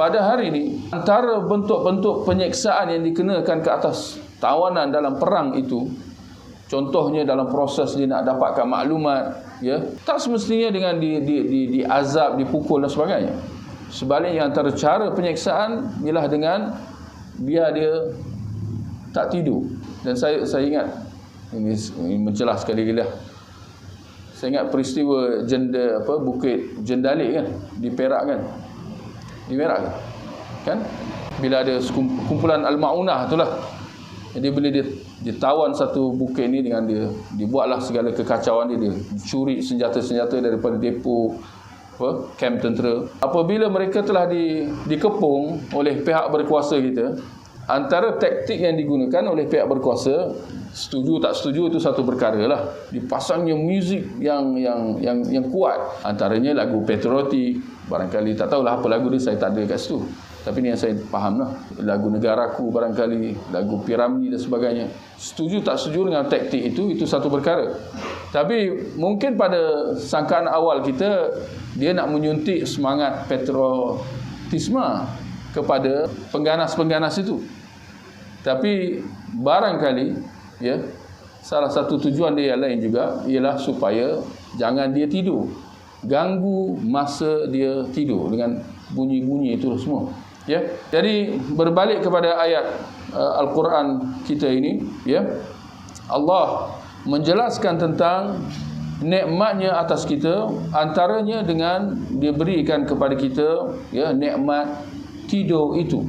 pada hari ini antara bentuk-bentuk penyeksaan yang dikenakan ke atas tawanan dalam perang itu contohnya dalam proses dia nak dapatkan maklumat ya tak semestinya dengan di di di, di azab dipukul dan sebagainya. Sebaliknya antara cara penyeksaan ialah dengan biar dia tak tidur. Dan saya saya ingat ini, ini mencelah sekali lah. Saya ingat peristiwa jenda apa bukit jendalik kan di Perak kan di Perak kan kan? Bila ada kumpulan al-maunah itulah jadi bila dia ditawan satu bukit ni dengan dia dibuatlah segala kekacauan dia dia curi senjata-senjata daripada depo apa kamp tentera. Apabila mereka telah di dikepung oleh pihak berkuasa kita antara taktik yang digunakan oleh pihak berkuasa setuju tak setuju itu satu perkara lah. Dipasangnya muzik yang yang yang yang kuat. Antaranya lagu patriotik barangkali tak tahulah apa lagu dia saya tak ada kat situ. Tapi ni yang saya faham lah. Lagu negaraku barangkali lagu piramid dan sebagainya. Setuju tak setuju dengan taktik itu itu satu perkara. Tapi mungkin pada sangkaan awal kita dia nak menyuntik semangat patriotisme kepada pengganas-pengganas itu tapi barangkali ya salah satu tujuan dia yang lain juga ialah supaya jangan dia tidur. Ganggu masa dia tidur dengan bunyi-bunyi itu semua. Ya. Jadi berbalik kepada ayat uh, Al-Quran kita ini, ya. Allah menjelaskan tentang nikmatnya atas kita antaranya dengan dia berikan kepada kita ya nikmat tidur itu